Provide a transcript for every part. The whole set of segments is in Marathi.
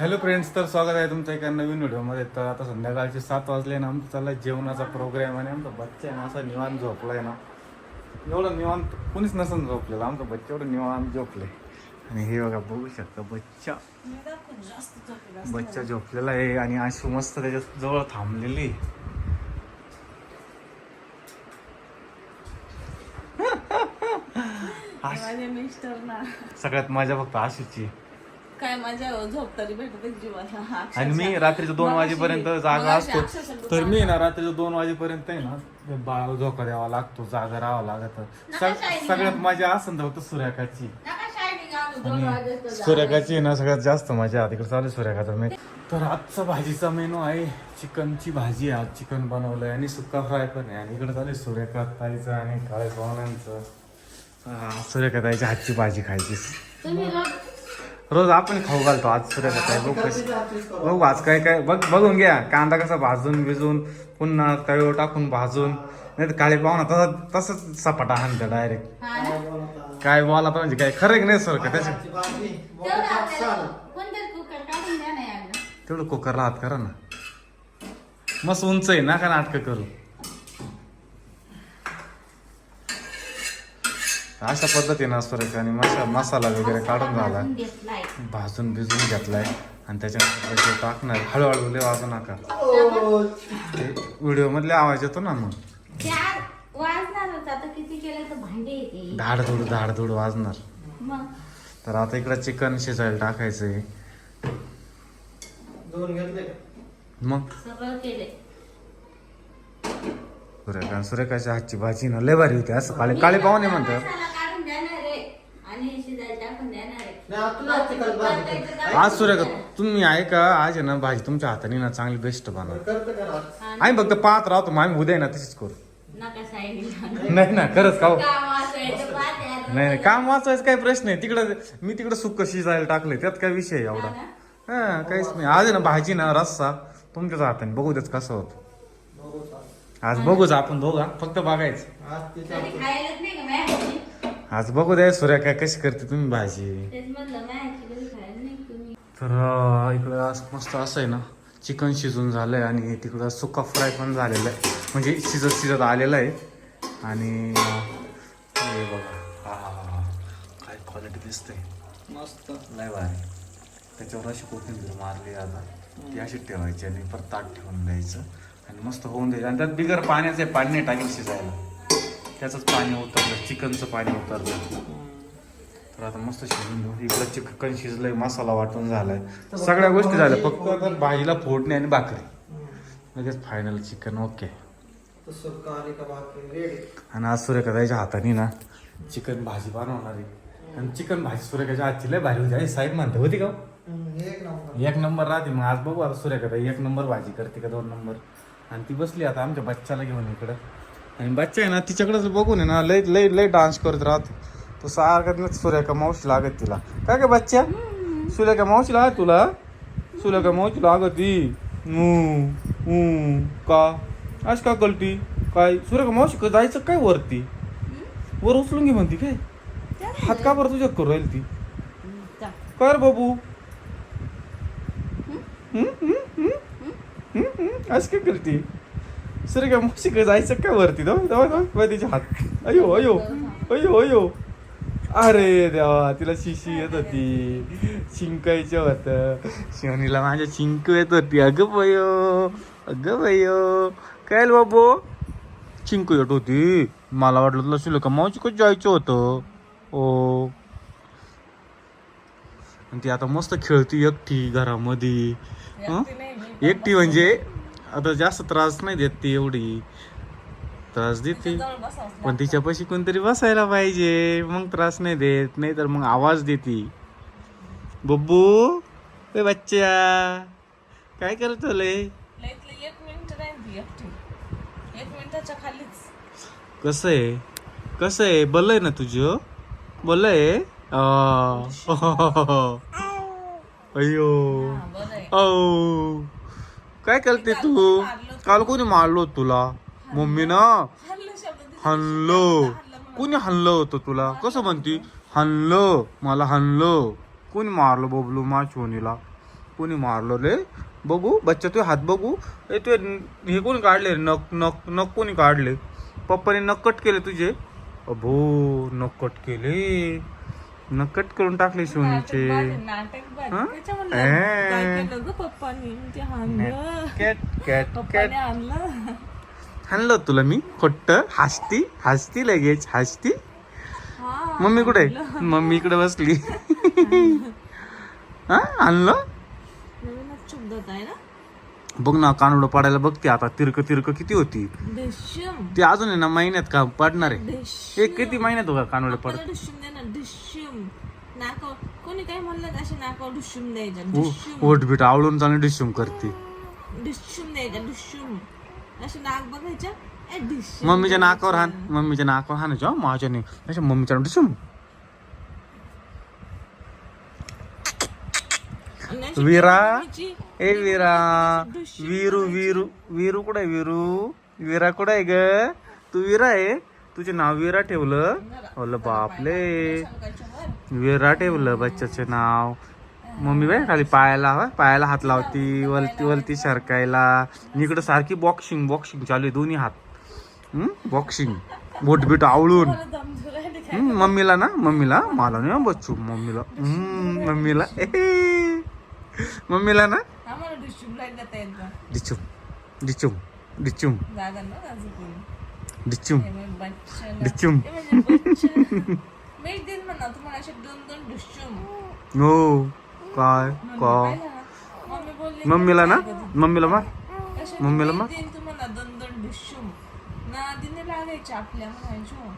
हॅलो फ्रेंड्स तर स्वागत आहे तुमच्या एका नवीन व्हिडिओमध्ये. तर आता संध्याकाळचे सात वाजले ना आमचा चालला जेवणाचा प्रोग्राम आणि आमचा बच्चा आहे ना असा निवांत झोपलाय ना. एवढं निवांत कोणीच नसन झोपलेलं आमचा बच्चा एवढं निवांत झोपले. आणि हे बघा बघू शकता बच्चा. बच्चा झोपलेला आहे आणि आशू मस्त त्याच्याजवळ थांबलेली. आहे. सगळ्यात मजा फक्त आशूची. काय माझ्या झोप तरी भेटत जीवाला. आणि मी. रात्रीच्या दोन वाजेपर्यंत जागा असतो तर मी ना रात्रीच्या दोन वाजेपर्यंत आहे ना ते बाळाला झोका द्यावा लागतो जागा राहावं लागत. सग- सगळ्यात मजा असेल तर फक्त सूर्यकाची आणू. सूर्यकाची आहे ना सगळ्यात जास्त मजा तिकडे चालू सूर्यकाचा मी. तर आजचा भाजीचा मेनू आहे चिकनची भाजी. आहे आज चिकन बनवलंय आणि सुक्का फ्राय पण आहे. आणि इकडे चालू सूर्यकात ताईचं आणि काळे पाहुण्यांचं हा, सूर्यकात ताईची हातची भाजी खायची तुम्ही रोज आपण खाऊ घालतो आज सूर्यकात आहे बघू कसं बघू आज काय काय बघ बघून घ्या. कांदा कसा भाजून भिजून पुन्हा तळीवर टाकून भाजून नाही तर काळे पाहुणा तसा तसंच सपाटा हाणतो डायरेक्ट काय बोला तर म्हणजे काय? खरं की नाही सर का त्याच्या तेवढं कुकर राहत करा ना. मस्त उंच आहे ना का नाटकं करू? अशा पद्धतीनं सुरेखाने मसा मसाला वगैरे काढून झाला. भाजून घेतलाय. भाजून भिजून घेतलाय. आणि त्याच्यानंतर ते टाकणार हळूहळू लय वाजू नका. व्हिडिओ मधले आवाज येतो ना मग. चार वाजणारच आता किती केलं तर भांडे येते. धाडधूड धाडधूड वाजणार. मग? तर आता इकडं चिकन शिजायला टाकायचंय. दोन घेतले का? मग? सगळं केले सुरेखा सुरेखाच्या हातची भाजी ना लय भारी होती. असं काळे काळे पाहुणे म्हणतात. आज सुरेखा तुम्ही आहे का आज आहे ना भाजी तुमच्या हाताने ना चांगली बेस्ट बनवा का आम्ही फक्त पाहत राहतो मग आम्ही उद्या आहे ना तशीच करू. नाही ना खरंच आता. नाही नाही काम वाचायचं काही प्रश्न आहे तिकडं मी तिकडं सुक्क शिजायला टाकलंय. त्यात काय विषय आहे एवढा. हा काहीच नाही. आज आहे ना भाजी ना रस्सा तुमच्याच हाताने. बघू देच कसं होतं. आज बघूच आपण दोघा. फक्त बघायचं. आज ते कधी चालतं. खायलाच नाही का मॅची आज बघू द्या सूर्या काय कशी करते तुम्ही भाजी. तेच म्हणलं मॅची कधी खायला नाही तुम्ही? तर अं, इकडं आज मस्त असं आहे ना चिकन शिजून झालंय आणि तिकडं सुका फ्राय पण झालेला आहे. म्हणजे शिजत शिजत आलेलं आहे. आणि अं, हे बघा. आहा, काय क्वालिटी दिसते मस्त. लय भारी. त्याच्यावर अशी कोथिंबीर मारली आता. ती अशी ठेवायची आणि परत ताट ठेवून द्यायचं. आणि मस्त होऊन द्यायचं आणि त्यात बिगर पाण्याचं पाणी नाही टाकेल शिजायला. त्याचंच पाणी उतरलं चिकनचं पाणी उतरलं. तर आता मस्त शिजून घेऊ. इकडं चिकन शिजलंय मसाला वाटून झालाय. सगळ्या गोष्टी झाल्या फक्त भाजीला फोडणी आणि भाकरी. लगेच फायनल चिकन ओके आणि आज सूर्यकथाच्या हाताने ना चिकन भाजी बनवणार आहे. आणि चिकन भाजी सूर्यकाच्या हातची लय भारी होती. साहेब म्हणते होती का हो? एक नंबर. राहते. मग आज बघू आता सूर्यकथा एक नंबर भाजी करते का दोन नंबर? आणि ती बसली आता आमच्या बच्चाला घेऊन इकडं. आणि बच्चा आहे ना तिच्याकडेच बघून आहे ना लय लय लय डान्स करत राहतो. तो सारखा सूर्यका मावशी लागत तिला. काय का बच्चा? सूर्यका मावशी लागत तुला? सूर्यका मावशी लागत ती. का? आज का कळती? काय? सूर्यका मावशी का जायचं काय वरती? वर उचलून घे म्हणती काय? हात का बरं तुझ्या करू राहील ती. कर बाबू? असं काय करते. सर काय मुशिक जायचं काय वरती? दो दो दो तिचे हात. अयो अयो अयो अयो. अरे देवा तिला शिशी येत होती. शिंकायचं होतं. शिवनीला माझ्या शिंक येत होती. अगं बयो अगं बयो. काय रे बाबू? चिंकू येत होती. मला वाटलं तुला शिलो का मावशी कसं जायचं होतं. ओ. ती आता मस्त खेळती एकटी घरामध्ये. एकटी म्हणजे आता जास्त त्रास नाही देत ती एवढी. त्रास देते. पण तिच्यापाशी कोणतरी बसायला पाहिजे. मग त्रास नाही देत. नाही तर मग आवाज देते. बब्बू ए बच्चा काय करतो लय कसं आहे? कसं आहे? बल आहे ना तुझं? बल आहे अयो. बरं आहे. औ. काय करते तू? काल कोणी मारलो होतं तुला? मम्मी ना? हनलो. कोणी हनलं होतं तुला? कसं म्हणती? हनलं. मला हनलं. कोणी मारलं बबलू? मा शिवणीला कोणी मारलो रे बघू. बच्चा तुझे हात बघू. ए तू हे कोणी काढले? रे नक नक नक कोणी काढले? पप्पाने नक कट केले तुझे? अभो नक कट केले. नक कट करून टाकले ते हाणलं. तुला मी? खोट्ट? हसती? हसती लगेच? हसती? हा मम्मी कुठे? मम्मी इकडे बसली. हा आणलं शब्दात आहे ना? बघ ना कानोड पडायला बघते आता. तिरक तिरक किती होती. ते अजून आहे ना महिन्यात का पडणार आहे? हे किती महिन्यात हो का कानोड पड नाकावर कोणी काय म्हणलं असे नाकावर ओट बीट आवळून चालू डिश्यूम करते. असे नाक मम्मीच्या नाकावर हान मम्मीच्या नाकावर हाणायचं माझ्या नाही. अशा मम्मीच्या डिश्यूम आणि अशी वीरा. ए वीरा. वीरू वीरू. वीरू कुठे आहे वीरू? वीरा कुठे आहे ग? तू वीरा आहे? तुझे नाव वीरा ठेवलं? बोल बापले. वर. ठेवलं बच्चाचे नाव. मम्मी बाय खाली पायाला पायाला हात लावती वलती वलती सरकायला. इकडं सारखी बॉक्सिंग बॉक्सिंग चालू आहे दोन्ही हात. बॉक्सिंग बोट बीट आवळून. मम्मीला ना मम्मीला मला नाही बच्चू मम्मीला. मम्मीला. एहे. मम्मीला ना? आम्हाला डिश्यम लाईन देता येत डिचुम. डिचुम. डिचुम. जागा ना अजून कोणी. डिचुम. म्हणजे डिचुम. म्हणजे बच्चा. मी देईन म्हणा तुम्हाला असे दोन दोन डिश्यम हो. काय? का मम्मी बोलली मम्मीला ना? मम्मीला मा? मम्मीला मी मग? तुम्हाला दोन दोन डिश्यम ना दिने लागायचे आपल्या म्हणायचो.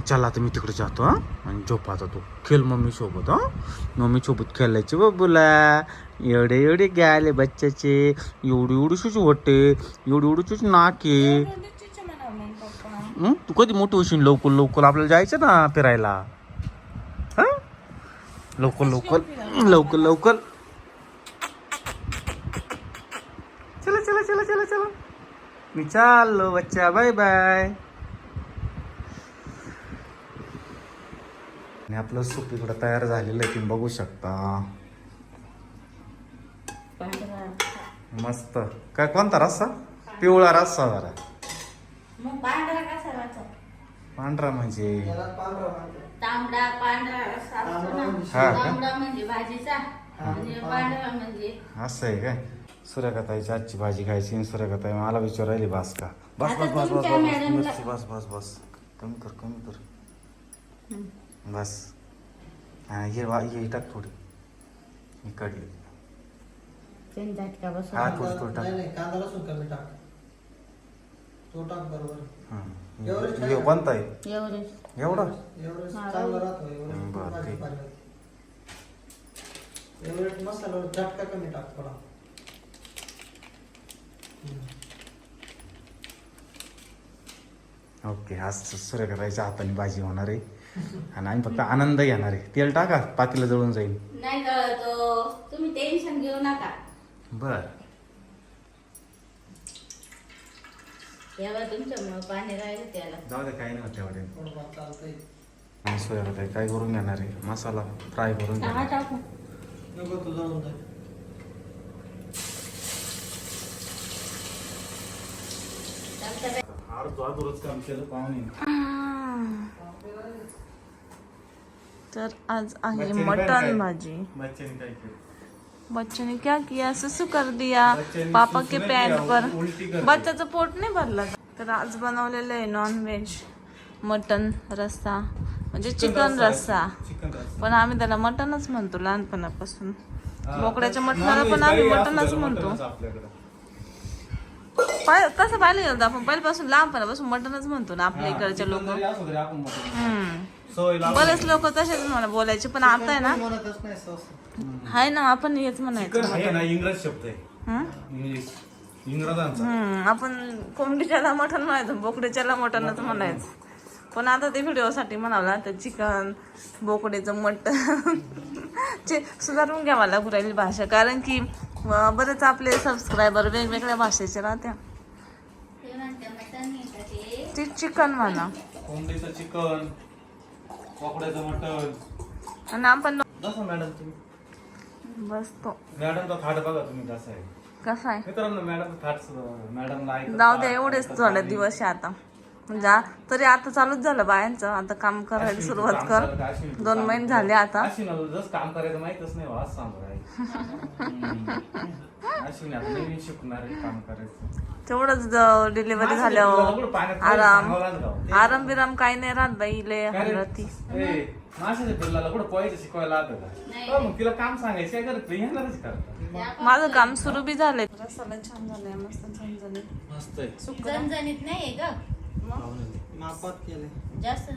चला आता मी तिकडे जातो हां. आणि झोपाचा तू. खेळ मम्मीसोबत हां. मम्मीसोबत मम्मी सोबत खेळायचे बबुला एवढे एवढे गाले बच्चाचे. एवढी एवढी सुची वाटते एवढी एवढी सुची नाके. तू कधी मोठी होशील? लवकर लवकर आपल्याला जायचं ना फिरायला. हा? लवकर लवकर. लवकर लवकर. चला चला चला चला चला. मी चाललो बच्चा. Bye bye. आणि आपलं सूप इकडं तयार झालेलं आहे तुम्ही बघू शकता. मस्त. काय कोणता रस्सा? पिवळा रस्सा जरा. मग पांढरा कसा वाचा? पांढरा म्हणजे. तांबडा पांढरा असा हा म्हणजे भाजीचा म्हणजे आहे काय? सूर्यकथाईची आजची भाजी खायची सूर्यकथाई मला विचार राहिली बास का? बस बस बस बस बस बस बस बस बस. कमी कर कमी कर. बस. हा ये वा ये टाक थोडी मी काढली त्यांनी झटका बसून हा थोडी थोडी नाही टाक. नाही कांदा लसूण कमी टाक. तो टाक बरोबर. हा. एवढंच हे कोणता आहे? एवढा? एवढं हा, चांगलं राहतो एवढं हं, बरं, ठीक. एवढं मसाला झटका कमी टाक थोडा. ओके आज सूर्यकथाईच्या हाताने भाजी होणार आहे. आणि आम्ही फक्त आनंद घेणार. आहे तेल टाका पातीला जळून जाईल. नाही जळतो तुम्ही टेन्शन घेऊ नका. बर. तेव्हा तुमच्यामुळे पाणी राहिलं त्याला. जाऊ दे काही नाही होत तेवढे. सूर्यकथाई काय करून घेणार आहे? मसाला फ्राय करून हा घेणार टाकू. चालतं काय? काम केलं पाहुणे तर आज आहे मटन? भाजी. बच्चे ने काय क्या? सुसु कर दिया. पापा के किया, पर. बच्चाचं पोट नाही भरलं? तर आज बनवलेलं आहे नॉन व्हेज मटन रस्सा. म्हणजे चिकन रस्सा. पण आम्ही त्याला मटनच म्हणतो लहानपणापासून. बोकड्याच्या मटणाला पण आम्ही मटनच म्हणतो. तसं पाहिलं गेलं आपण पहिल्यापासून लहानपणापासून मटनच म्हणतो ना आपल्या इकडचे चिकन लोक. सवय बरेच लोक तसेच मला बोलायचे पण आता आहे ना कोणी म्हणतच नाही सहसा. हाय ना आपण हेच चिकन म्हणायचं आहे ना इंग्रज शब्द आहे. हं? इंग्लिश इंग्रजांचा. हम्म आपण कोंबडीच्याला मटण म्हणायचं बोकड्याच्याला मटणच म्हणायचं. पण आता ते व्हिडिओसाठी म्हणावला तर चिकन बोकड्याचं मटण चे सुधारून घ्यावा लागू राहिली भाषा. कारण की अं, बरेच आपले सबस्क्रायबर वेगवेगळ्या भाषेचे राहत्या. ते म्हणते मटण नाही का ते ते चिकन म्हणा. कोंबडीचं चिकन. कोकड्याचं मटण. आणि आपण बसा मॅडम तुम्ही. बसतो. मॅडमचा थाट बघा तुम्ही कसं आहे. कसं आहे? मित्रांनो मॅडमचा थाट मॅडमला जाऊ द्या एवढेच थोडे दिवस आहे आता. म्हणजे तरी आता चालूच झालं बायांचं. आता काम करायला सुरुवात कर. दोन महिने. झाले. आता. जसं काम करायचं माहितच नाही आज सांगू नवीन शिकणार काम करायचं. तेवढंच डिलिव्हरी झाल्यावर आराम. लागलं. आराम बिराम काही नाही राहत बाई लय? हलती हो, मग तिला काम सांगायचं काय करत येणारच करता माझं काम सुरू बी झालंय. रसाला छान झालंय मस्त छान झालंय. मस्त आहे. ग. मापात जास्त